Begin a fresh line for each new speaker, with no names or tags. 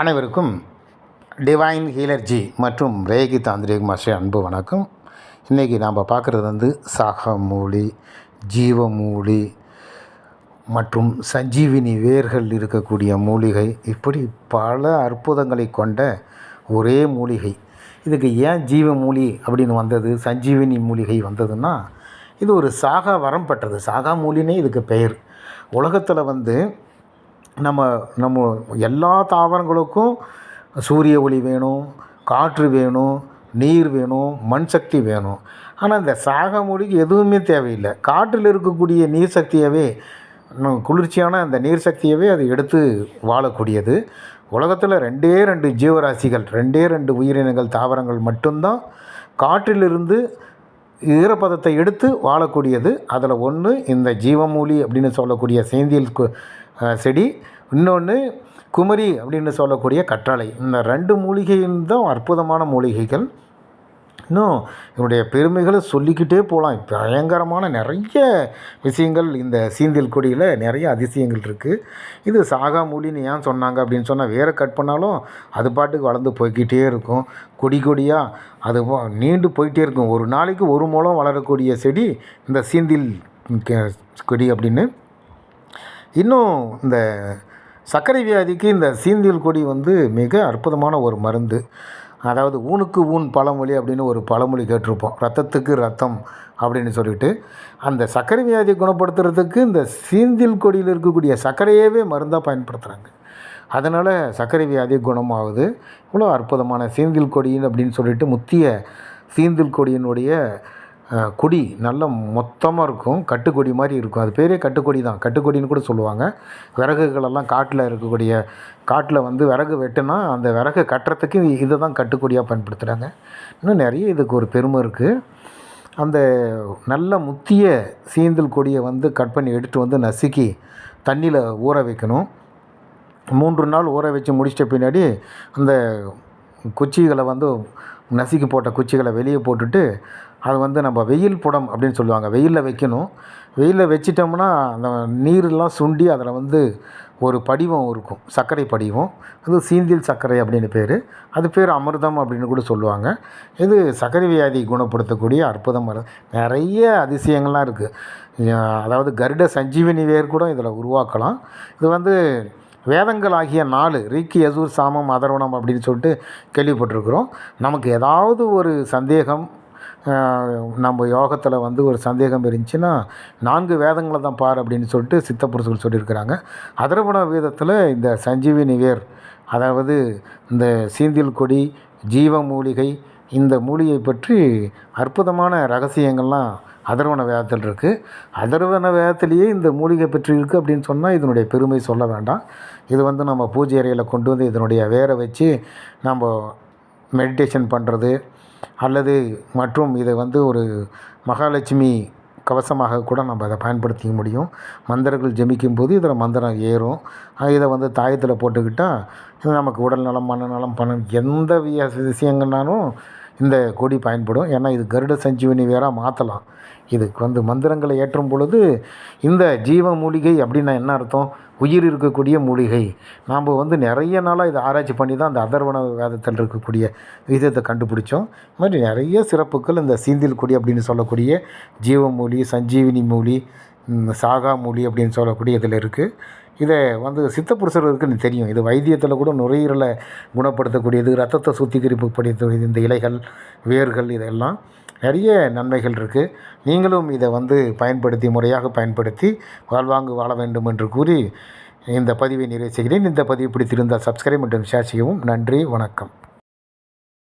அனைவருக்கும் டிவைன் ஹீலர்ஜி மற்றும் Reiki tantric master அன்பு வணக்கம். இன்றைக்கி நாம் பார்க்குறது வந்து சாகமூலி ஜீவமூலி மற்றும் சஞ்சீவினி வேர்கள் இருக்கக்கூடிய மூலிகை. இப்படி பல அற்புதங்களை கொண்ட ஒரே மூலிகை. இதுக்கு ஏன் ஜீவமூலி அப்படின்னு வந்தது சஞ்சீவினி மூலிகை வந்ததுன்னா இது ஒரு சாகா வரம் பெற்றது. சாகா மூலினே இதுக்கு பெயர். உலகத்தில் வந்து நம்ம நம்ம எல்லா தாவரங்களுக்கும் சூரிய ஒளி வேணும் காற்று வேணும் நீர் வேணும் மண் சக்தி வேணும். ஆனால் இந்த சாக மூலிகை எதுவுமே தேவையில்லை. காற்றில் இருக்கக்கூடிய நீர் சக்தியவே குளிர்ச்சியான அந்த நீர் சக்தியவே அது எடுத்து வாழக்கூடியது. உலகத்தில் ரெண்டே ரெண்டு ஜீவராசிகள் ரெண்டே ரெண்டு உயிரினங்கள் தாவரங்கள் மட்டும்தான் காற்றிலிருந்து ஈரப்பதத்தை எடுத்து வாழக்கூடியது. அதில் ஒன்று இந்த ஜீவமூலி அப்படின்னு சொல்லக்கூடிய சேந்தியல் செடி. இன்னொன்று குமரி அப்படின்னு சொல்லக்கூடிய கற்றாழை. இந்த ரெண்டு மூலிகையும் தான் அற்புதமான மூலிகைகள். இன்னும் இதனுடைய பெருமைகளை சொல்லிக்கிட்டே போகலாம். பயங்கரமான நிறைய விஷயங்கள் இந்த சீந்தில் கொடியில் நிறைய அதிசயங்கள் இருக்குது இது சாகா மூலின்னு ஏன் சொன்னாங்க அப்படின்னு சொன்னால் வேற கட் பண்ணாலும் அது பாட்டுக்கு வளர்ந்து போய்க்கிட்டே இருக்கும். கொடி கொடியாக அது நீண்டு போயிட்டே இருக்கும். ஒரு நாளைக்கு ஒரு மூலம் வளரக்கூடிய செடி இந்த சீந்தில் கெ- கொடி அப்படின்னு. இன்னும் இந்த சர்க்கரை வியாதிக்கு இந்த சீந்தில் கொடி வந்து மிக அற்புதமான ஒரு மருந்து. அதாவது ஊனுக்கு ஊன் பழமொழி அப்படின்னு ஒரு பழமொழி கேட்டிருப்போம். ரத்தத்துக்கு ரத்தம் அப்படின்னு சொல்லிட்டு. அந்த சர்க்கரை வியாதியை குணப்படுத்துறதுக்கு இந்த சீந்தில் கொடியில் இருக்கக்கூடிய சர்க்கரையவே மருந்தாக பயன்படுத்துகிறாங்க அதனால் சர்க்கரை வியாதி குணமாகுது. இவ்வளோ அற்புதமான சீந்தில் கொடின்னு அப்படின்னு சொல்லிட்டு முத்திய சீந்தில் கொடியினுடைய கொடி நல்ல மொத்தமாக இருக்கும். கட்டுக்கொடி மாதிரி இருக்கும். அது பேரே கட்டுக்கொடி தான். கட்டுக்கொடின்னு கூட சொல்லுவாங்க. விறகுகளெல்லாம் காட்டில் இருக்கக்கூடிய காட்டில் வந்து விறகு வெட்டுனா அந்த விறகு கட்டுறதுக்கு இதை தான் கட்டுக்கொடியாக பயன்படுத்துகிறாங்க இன்னும் நிறைய இதுக்கு ஒரு பெருமை இருக்குது அந்த நல்ல முத்திய சீந்தல் கொடியை வந்து கட் பண்ணி எடுத்துகிட்டு வந்து நசுக்கி தண்ணியில் ஊற வைக்கணும். மூன்று நாள் ஊற வச்சு முடிச்சிட்ட பின்னாடி அந்த குச்சிகளை வந்து நசுக்கி போட்ட குச்சிகளை வெளியே போட்டுட்டு அது வந்து நம்ம வெயில் புடம் அப்படின்னு சொல்லுவாங்க. வெயிலில் வைக்கணும். வெயிலில் வச்சிட்டோம்னா அந்த நீர்லாம் சுண்டி அதில் வந்து ஒரு படிவம் இருக்கும். சர்க்கரை படிவம். அது சீந்தில் சர்க்கரை அப்படின்னு பேர். அது பேர் அமிர்தம் அப்படின்னு கூட சொல்லுவாங்க. இது சர்க்கரை வியாதி குணப்படுத்தக்கூடிய அற்புதம் நிறைய அதிசயங்கள்லாம் இருக்குது அதாவது கருட சஞ்சீவினி வேர் கூட இதில் உருவாக்கலாம். இது வந்து வேதங்கள் ஆகிய நாலு ரிக்கி யசூர் சாமம் அதர்வணம் அப்படின்னு சொல்லிட்டு கேள்விப்பட்டிருக்கிறோம். நமக்கு ஏதாவது ஒரு சந்தேகம் நம்ம யோகத்தில் வந்து ஒரு சந்தேகம் இருந்துச்சுன்னா நான்கு வேதங்களை தான் பார் அப்படின்னு சொல்லிட்டு சித்தப்புருஷர்கள் சொல்லியிருக்கிறாங்க. அதர்வண வேதத்தில் இந்த சஞ்சீவினி வேர் அதாவது இந்த சீந்தில் கொடி ஜீவ மூலிகை இந்த மூலிகை பற்றி அற்புதமான ரகசியங்கள்லாம் அதர்வன வேதத்தில் இருக்குது அதர்வன வேதத்திலேயே இந்த மூலிகை பற்றி இருக்குது அப்படின்னு சொன்னால் இதனுடைய பெருமை சொல்ல வேண்டாம். இது வந்து நம்ம பூஜை அறையில் கொண்டு வந்து இதனுடைய வேரை வச்சு நம்ம மெடிடேஷன் பண்ணுறது அல்லது மற்றும் இதை வந்து ஒரு மகாலட்சுமி கவசமாக கூட நம்ம அதை பயன்படுத்திக்க முடியும். மந்திரங்கள் ஜெபிக்கும் போது இதில் மந்திரம் ஏறும். இதை வந்து தாயத்தில் போட்டுக்கிட்டால் இது நமக்கு உடல் நலம் மனநலம் பணம் எந்த விஷயங்கள்னாலும் இந்த கொடி பயன்படும். ஏன்னா இது கருட சஞ்சீவனி வேற மாற்றலாம் இதுக்கு வந்து மந்திரங்களை ஏற்றும் பொழுது இந்த ஜீவ மூலிகை அப்படின்னா என்ன அர்த்தம்? உயிர் இருக்கக்கூடிய மூலிகை. நாம் வந்து நிறைய நாளாக இதை ஆராய்ச்சி பண்ணி தான் அந்த அதர்வண வேதத்தில் இருக்கக்கூடிய விதத்தை கண்டுபிடிச்சோம். இது மாதிரி நிறைய சிறப்புகள் இந்த சீந்தில் கொடி அப்படின்னு சொல்லக்கூடிய ஜீவமூலி சஞ்சீவினி மூலி சாகா மூலி அப்படின்னு சொல்லக்கூடிய இதில் இருக்குது இதை வந்து சித்த புருஷர்களுக்குன்னு தெரியும். இது வைத்தியத்தில் கூட நுரையீரலை குணப்படுத்தக்கூடியது ரத்தத்தை சுத்திகரிப்பு படுத்தக்கூடியது இந்த இலைகள் வேர்கள் இதெல்லாம். நிறைய நன்மைகள் இருக்குது நீங்களும் இதை வந்து பயன்படுத்தி முறையாக பயன்படுத்தி வாழ்வாங்கு வாழ வேண்டும் என்று கூறி இந்த பதிவை நிறைவு செய்கிறேன். இந்த பதிவு பிடித்திருந்தால் சப்ஸ்கிரைப் மற்றும் ஷேர் செய்யவும் நன்றி வணக்கம்.